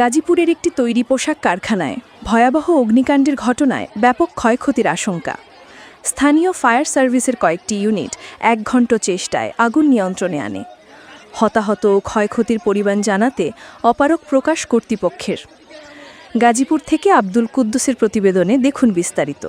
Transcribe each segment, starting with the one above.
গাজীপুরের একটি তৈরি পোশাক কারখানায় ভয়াবহ অগ্নিকাণ্ডের ঘটনায় ব্যাপক ক্ষয়ক্ষতির আশঙ্কা। স্থানীয় ফায়ার সার্ভিসের কয়েকটি ইউনিট এক ঘণ্ট চেষ্টায় আগুন নিয়ন্ত্রণে আনে। হতাহত ও ক্ষয়ক্ষতির পরিমাণ জানাতে অপারক প্রকাশ কর্তৃপক্ষের। গাজীপুর থেকে আব্দুল কুদ্দুসের প্রতিবেদনে দেখুন বিস্তারিত।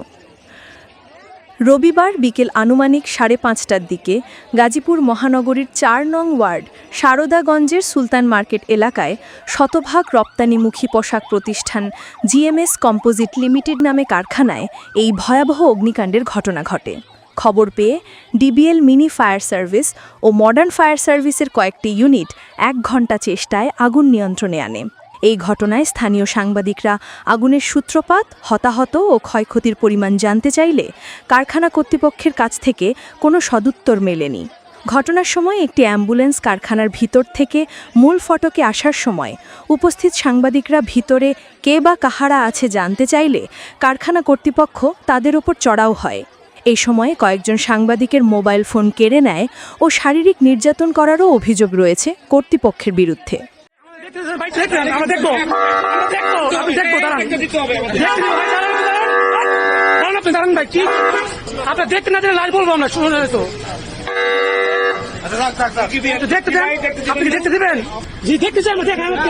রবিবার বিকেল আনুমানিক সাড়ে পাঁচটার দিকে গাজীপুর মহানগরীর চার নং ওয়ার্ড সারদাগঞ্জের সুলতান মার্কেট এলাকায় শতভাগ রপ্তানিমুখী পোশাক প্রতিষ্ঠান জিএমএস কম্পোজিট লিমিটেড নামে কারখানায় এই ভয়াবহ অগ্নিকাণ্ডের ঘটনা ঘটে। খবর পেয়ে ডিবিএল মিনি ফায়ার সার্ভিস ও মডার্ন ফায়ার সার্ভিসের কয়েকটি ইউনিট এক ঘণ্টা চেষ্টায় আগুন নিয়ন্ত্রণে আনে। এই ঘটনায় স্থানীয় সাংবাদিকরা আগুনের সূত্রপাত, হতাহত ও ক্ষয়ক্ষতির পরিমাণ জানতে চাইলে কারখানা কর্তৃপক্ষের কাছ থেকে কোনো সদুত্তর মেলেনি। ঘটনার সময় একটি অ্যাম্বুলেন্স কারখানার ভিতর থেকে মূল ফটকে আসার সময় উপস্থিত সাংবাদিকরা ভিতরে কে বা কাহারা আছে জানতে চাইলে কারখানা কর্তৃপক্ষ তাদের ওপর চড়াও হয়। এই সময়ে কয়েকজন সাংবাদিকের মোবাইল ফোন কেড়ে নেয় ও শারীরিক নির্যাতন করারও অভিযোগ রয়েছে কর্তৃপক্ষের বিরুদ্ধে। দেখতেছেন আমরা দেখব। দেখব আপনি দেখব দাঁড়ান। দাঁড়ান আপনি দাঁড়ান ভাই কি? আপনার দেখতে না দিলে লাইভ বলব আমরা শুনে তো দেখতে দেন আপনি দেখতে দিবেন? জি দেখতে চাই দেখেন আমাকে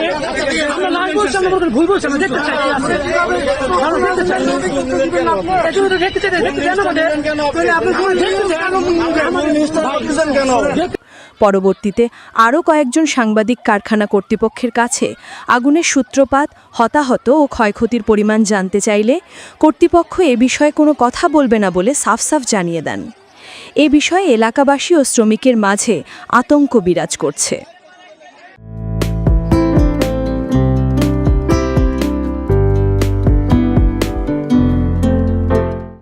আমরা বলছি আমরা ভুল বলছি আমরা দেখতে চাই। দেখতে চাই। দেখতে চাই দেখতে চাই। আমাদের আপনি দেখতে চান কেন? পরবর্তীতে আরও কয়েকজন সাংবাদিক কারখানা কর্তৃপক্ষের কাছে আগুনের সূত্রপাত, হতাহত ও ক্ষয়ক্ষতির পরিমাণ জানতে চাইলে কর্তৃপক্ষ এ বিষয়ে কোনো কথা বলবে না বলে সাফ সাফ জানিয়ে দেন। এ বিষয়ে এলাকাবাসী ও শ্রমিকের মাঝে আতঙ্ক বিরাজ করছে।